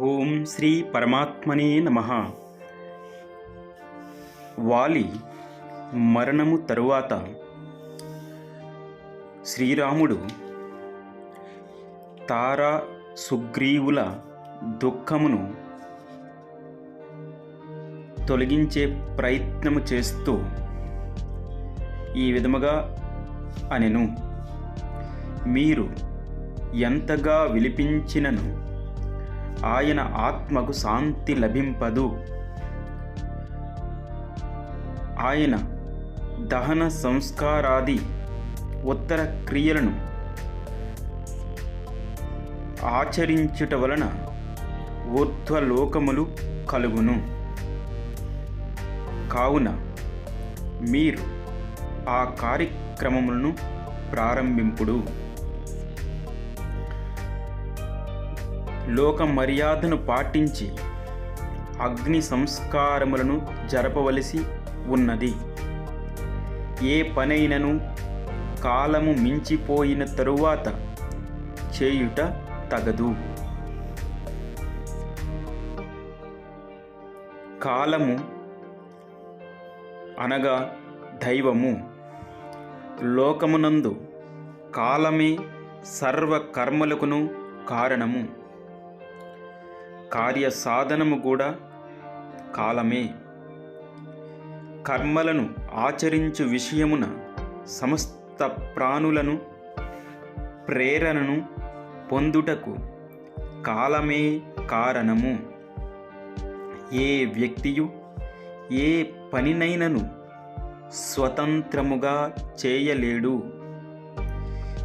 ఓం శ్రీ పరమాత్మనే నమ. వాలి మరణము తరువాత శ్రీరాముడు తారా సుగ్రీవుల దుఃఖమును తొలగించే ప్రయత్నము చేస్తూ ఈ విధముగా అనెను. మీరు ఎంతగా విలిపించినను ఆయన ఆత్మకు శాంతి లభింపదు. ఆయన దహన సంస్కారాది ఉత్తర క్రియలను ఆచరించుట వలన ఊర్ధ్వలోకములు కలుగును. కావున మీరు ఆ కార్యక్రమములను ప్రారంభింపుడు. లోక మర్యాదను పాటించి అగ్ని సంస్కారములను జరపవలసి ఉన్నది. ఏ పనైనను కాలము మించిపోయిన తరువాత చేయుట తగదు. కాలము అనగా దైవము. లోకమునందు కాలమే సర్వ కర్మలకును కారణము. కార్య సాధనము కూడా కాలమే. కర్మలను ఆచరించు విషయమున సమస్త ప్రాణులను ప్రేరణను పొందుటకు కాలమే కారణము. ఏ వ్యక్తియు ఏ పనినైనను స్వతంత్రముగా చేయలేడు.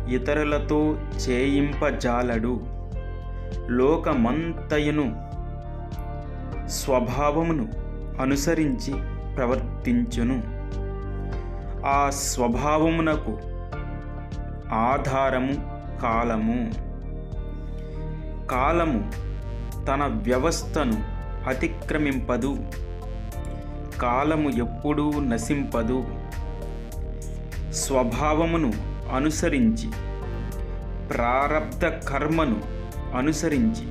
ఇతరులతో చేయింపజాలడు. లోకమంతయును స్వభావమును అనుసరించి ప్రవర్తించును. ఆ స్వభావమునకు ఆధారము కాలము. కాలము తన వ్యవస్థను అతిక్రమింపదు. కాలము ఎప్పుడూ నశింపదు. స్వభావమును అనుసరించి ప్రారబ్ధ కర్మను అనుసరించి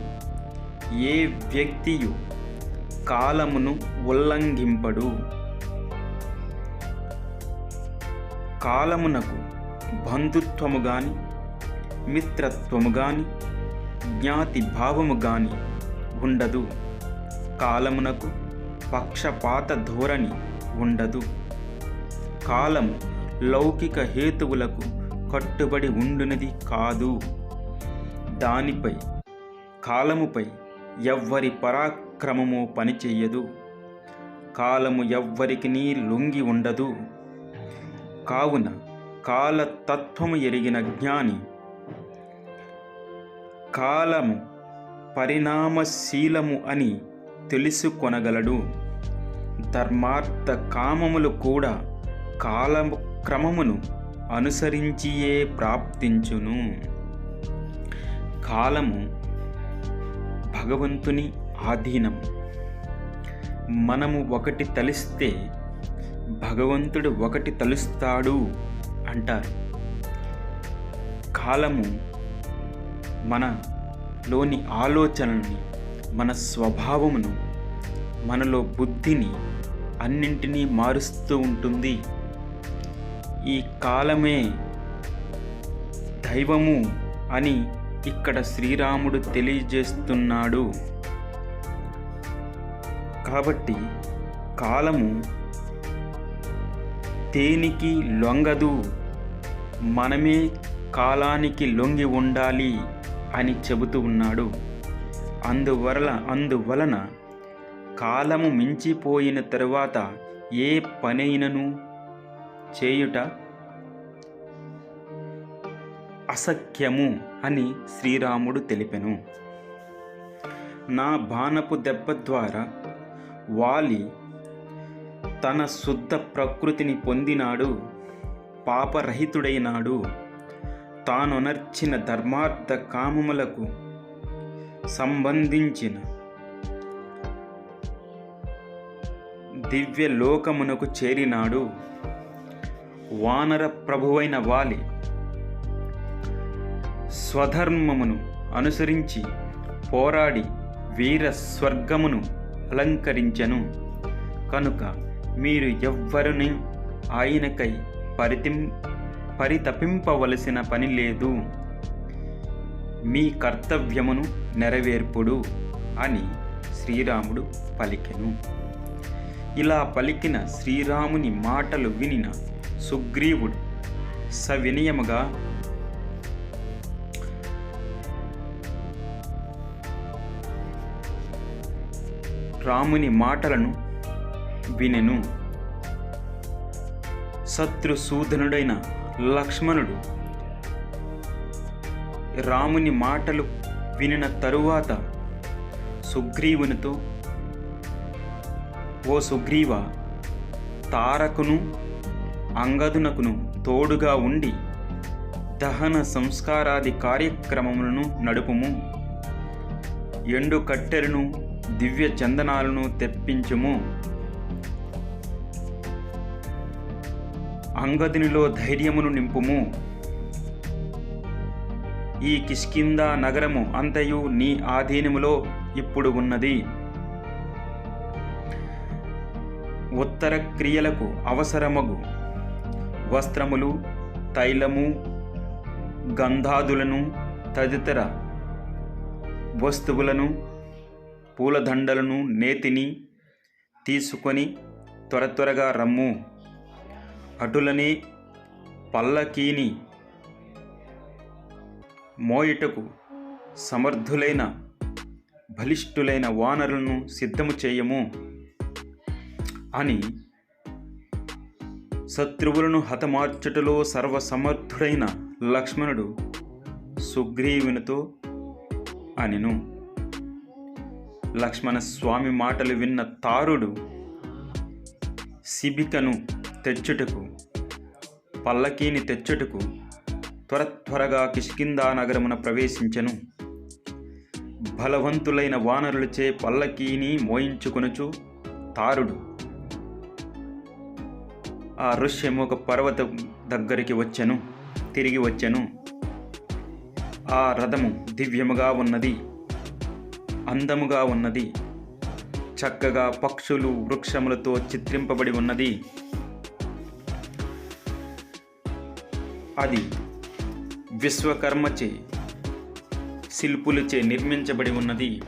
ఏ వ్యక్తియు కాలమును ఉల్లంఘింపడు. కాలమునకు బంధుత్వము గాని మిత్రత్వము గాని జ్ఞాతి భావము గాని ఉండదు. కాలమునకు పక్షపాత ధోరణి ఉండదు. కాలం లౌకిక హేతువులకు కట్టుబడి ఉండునది కాదు. దానిపై కాలముపై ఎవ్వరి పరాక్రమము పనిచేయదు. కాలము ఎవ్వరికి లొంగి ఉండదు. కావున కాలతత్వము ఎరిగిన జ్ఞాని కాలము పరిణామశీలము అని తెలుసుకొనగలడు. ధర్మార్థ కామములు కూడా కాలము క్రమమును అనుసరించియే ప్రాప్తించును. కాలము భగవంతుని ఆధీనం మనము ఒకటి తలిస్తే భగవంతుడు ఒకటి తలుస్తాడు అంటారు. కాలము మనలోని ఆలోచనల్ని మన స్వభావమును మనలో బుద్ధిని అన్నింటినీ మారుస్తూ ఉంటుంది. ఈ కాలమే దైవము అని ఇక్కడ శ్రీరాముడు తెలియజేస్తున్నాడు. కాబట్టి కాలము దేనికి లొంగదు. మనమే కాలానికి లొంగి ఉండాలి అని చెబుతూ ఉన్నాడు. అందువలన అందువలన కాలము మించిపోయిన తరువాత ఏ పనైనను చేయుట అసఖ్యము అని శ్రీరాముడు తెలిపెను. నా బాణపు దెబ్బ ద్వారా వాలి తన శుద్ధ ప్రకృతిని పొందినాడు పాపరహితుడైనాడు. తానొనర్చిన ధర్మార్థ కామములకు సంబంధించిన దివ్య లోకమునకు చేరినాడు. వానర ప్రభువైన వాలి స్వధర్మమును అనుసరించి పోరాడి వీర స్వర్గమును అలంకరించెను. కనుక మీరు ఎవ్వరిని ఆయనకై పరితిం పరితపింపవలసిన పని లేదు. మీ కర్తవ్యమును నెరవేర్పుడు అని శ్రీరాముడు పలికెను. ఇలా పలికిన శ్రీరాముని మాటలు వినిన సుగ్రీవుడు సవినయముగా రాముని మాటలను వినెను. శత్రుసూదనుడైన లక్ష్మణుడు రాముని మాటలు వినిన తరువాత సుగ్రీవునితో ఓ సుగ్రీవ తారకును అంగదునకును తోడుగా ఉండి దహన సంస్కారాది కార్యక్రమములను నడుపుము. ఎండు కట్టెలను దివ్య చందనాలను తెప్పించుము. అంగదునిలో ధైర్యమును నింపుము. ఈ కిష్కింద నగరము అంతయు నీ ఆధీనములో ఇప్పుడు ఉన్నది. ఉత్తర క్రియలకు అవసరమగు. వస్త్రములు తైలము గంధాదులను తదితర వస్తువులను పూలదండలను నేతిని తీసుకొని త్వర త్వరగా రమ్ము. అటులని పల్లకీని మోయుటకు సమర్థులైన బలిష్ఠులైన వానరులను సిద్ధము చేయము అని శత్రువులను హతమార్చుటలో సర్వసమర్థుడైన లక్ష్మణుడు సుగ్రీవునితో అనెను. లక్ష్మణ స్వామి మాటలు విన్న తారుడు శిబికను తెచ్చుటకు పల్లకీని తెచ్చుటకు త్వర త్వరగా కిష్కిందా నగరమున ప్రవేశించెను. బలవంతులైన వానరులచే పల్లకీని మోయించుకొనుచు తారుడు ఆ ఋష్యముఖ పర్వతం దగ్గరికి వచ్చెను తిరిగి వచ్చెను. ఆ రథము దివ్యముగా ఉన్నది. అందముగా ఉన్నది. చక్కగా పక్షులు వృక్షములతో చిత్రింపబడి ఉన్నది. అది విశ్వకర్మచే శిల్పులచే నిర్మించబడి ఉన్నది.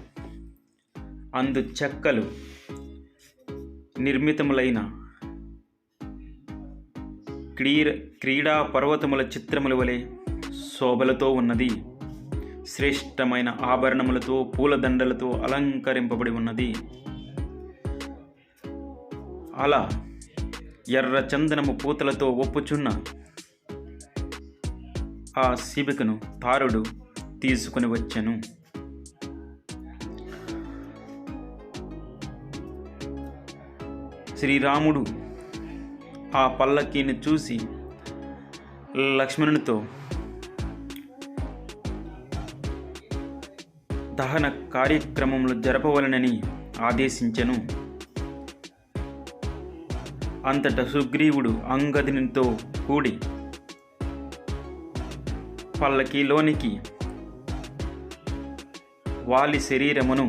అందు చెక్కలు నిర్మితములైన క్రీడ క్రీడా పర్వతముల చిత్రముల వలె శోభలతో ఉన్నది. శ్రేష్టమైన ఆభరణములతో పూలదండలతో అలంకరింపబడి ఉన్నది. అలా ఎర్ర చందనము పూతలతో ఒప్పుచున్న ఆ శిబికను తారుడు తీసుకుని వచ్చెను. శ్రీరాముడు ఆ పల్లకీని చూసి లక్ష్మణునితో దహన కార్యక్రమములు జరపవలనని ఆదేశించెను. అంతట సుగ్రీవుడు అంగదునితో కూడి పల్లకీలోనికి వాలి శరీరమును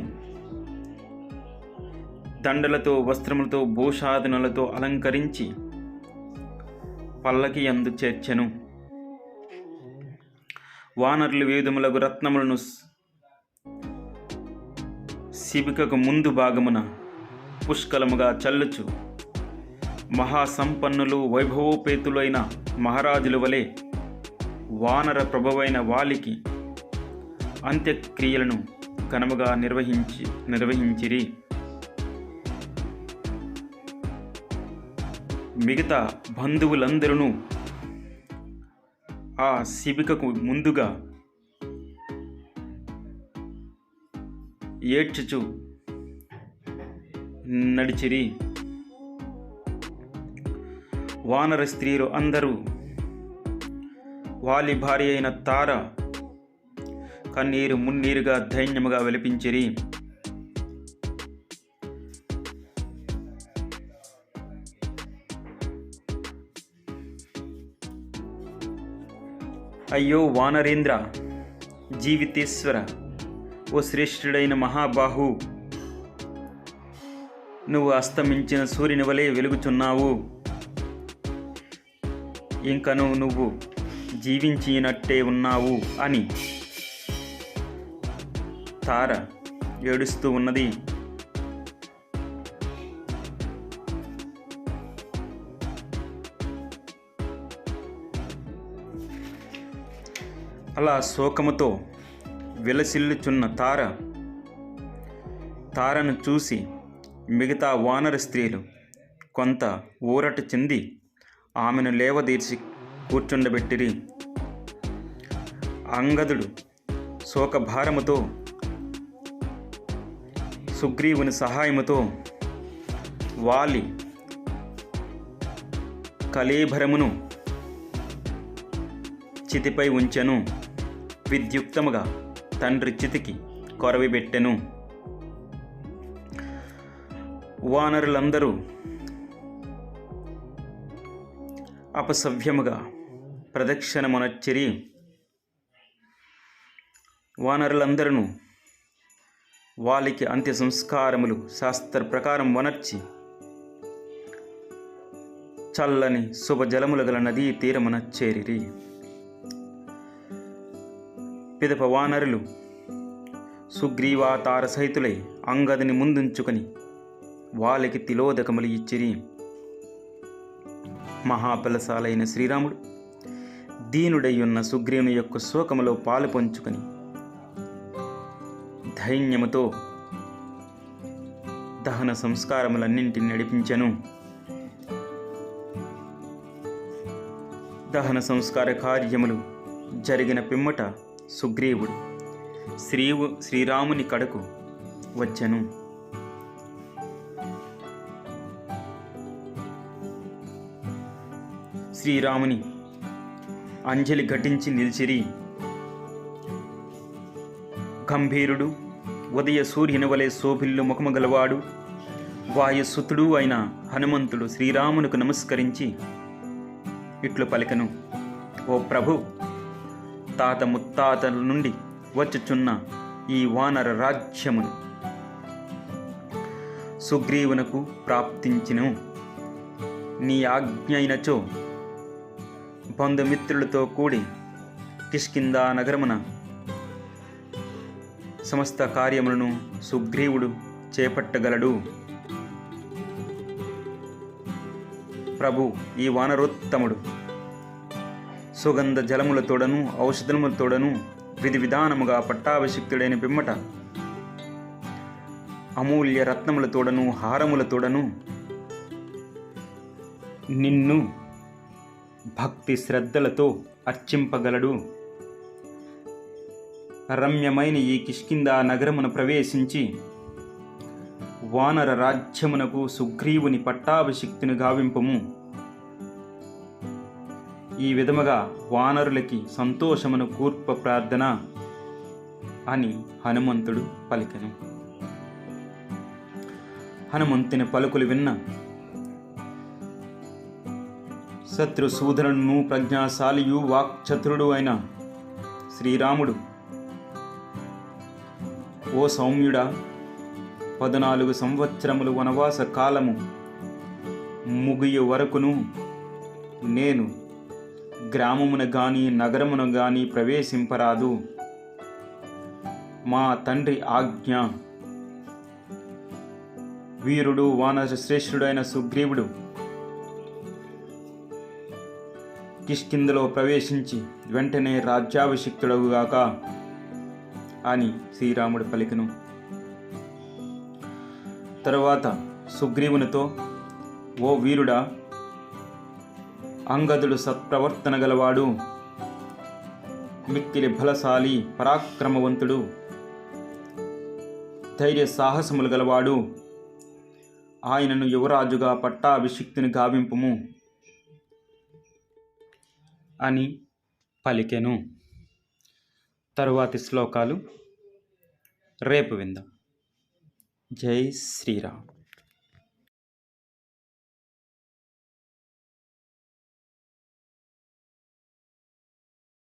దండలతో వస్త్రములతో భూషాదనులతో అలంకరించి పల్లకి అందు చేర్చెను. వానరులు వేదములకు రత్నములను శిబికకు ముందు భాగమున పుష్కలముగా చల్లుచు. మహాసంపన్నులు వైభవోపేతులైన మహారాజుల వలె వానర ప్రభువైన వాలికి అంత్యక్రియలను ఘనముగా నిర్వహించి నిర్వహించిరి. మిగతా బంధువులందరూ ఆ శిబికకు ముందుగా ఏడ్చుచు నడిచిరి. వానర స్త్రీలు అందరూ వాలి భార్య అయిన తార కన్నీరు మున్నీరుగా ధైన్యముగా వెలిపించిరి. అయ్యో వానరేంద్ర జీవితేశ్వర ఓ శ్రేష్ఠుడైన మహాబాహు నువ్వు అస్తమించిన సూర్యుని వలె వెలుగుచున్నావు. ఇంకను నువ్వు జీవించినట్టే ఉన్నావు అని తార ఏడుస్తూ ఉన్నది. అలా శోకముతో విలసిల్లుచున్న తార. తారను చూసి మిగతా వానర స్త్రీలు కొంత ఊరట చెంది ఆమెను లేవదీర్చి కూర్చుండబెట్టిరి. అంగదుడు శోకభారముతో సుగ్రీవుని సహాయముతో వాలి కలీభరమును చితిపై ఉంచెను. విద్యుక్తముగా తండ్రి చితికి కొరవిబెట్టెను. వానరులందరూ అపసవ్యముగా ప్రదక్షిణమునచ్చిరి. వానరులందరూ వాలికి అంత్య సంస్కారములు శాస్త్ర ప్రకారం వనర్చి చల్లని శుభజలములు గల నదీ తీరమున చేరిరి పిదప వానరులు సుగ్రీవాతార సహితులై అంగదిని ముందుంచుకొని వాళ్ళకి తిలోదకములు ఇచ్చిరి. మహాపలసాలైన శ్రీరాముడు దీనుడయ్యున్న సుగ్రీవుని యొక్క శోకములో పాలు పంచుకొని ధైన్యముతో దహన సంస్కారములన్నింటిని నడిపించెను. దహన సంస్కార కార్యములు జరిగిన పిమ్మట సుగ్రీవుడు శ్రీవు శ్రీరాముని కడకు వచ్చెను. శ్రీరాముని అంజలి ఘటించి నిలిచిరి. గంభీరుడు ఉదయ సూర్యుని వలె శోభిల్లు ముఖమగలవాడు వాయుసుతుడు అయిన హనుమంతుడు శ్రీరామునకు నమస్కరించి ఇట్లు పలికను. ఓ ప్రభు తాత ముత్తాతల నుండి వచ్చుచున్న ఈ వానర రాజ్యమును సుగ్రీవునకు ప్రాప్తించిను. నీ ఆజ్ఞ అయినచో బంధుమిత్రులతో కూడి కిష్కింద నగరమున సమస్త కార్యములను సుగ్రీవుడు చేపట్టగలడు. ప్రభు ఈ వానరోత్తముడు. సుగంధ జలములతోడను ఔషధములతోడను విధి విధానముగా పట్టాభిషిక్తుడైన పిమ్మట. అమూల్య రత్నములతోడను హారములతోడను నిన్ను భక్తి శ్రద్ధలతో అర్చింపగలడు. రమ్యమైన ఈ కిష్కింద నగరమున ప్రవేశించి వానర రాజ్యమునకు సుగ్రీవుని పట్టాభిషిక్తిని గావింపము. ఈ విధముగా వానరులకి సంతోషమును కూర్ప ప్రార్థన అని హనుమంతుడు పలికెను. హనుమంతుని పలుకులు విన్న శత్రుసూదరును ప్రజ్ఞాశాలియు వాక్చతురుడు అయిన శ్రీరాముడు ఓ సౌమ్యుడా పద్నాలుగు సంవత్సరములు వనవాస కాలము ముగియ వరకును నేను గ్రామమున గాని నగరమున గాని ప్రవేశింపరాదు. మా తండ్రి ఆజ్ఞ. వీరుడు వానర శ్రేష్ఠుడైన సుగ్రీవుడు కిష్కిందలో ప్రవేశించి వెంటనే రాజ్యాభిషిక్తుడవుగాక అని శ్రీరాముడు పలికను. తరువాత సుగ్రీవునితో ఓ వీరుడా అంగదుడు సత్ప్రవర్తన గలవాడు. మిక్కిలి బలశాలి పరాక్రమవంతుడు. ధైర్య సాహసములు గలవాడు. ఆయనను యువరాజుగా పట్టాభిషిక్తిని గావింపుము. అని పలికెను. తరువాతి శ్లోకాలు రేపు విందాం. జై శ్రీరామ్.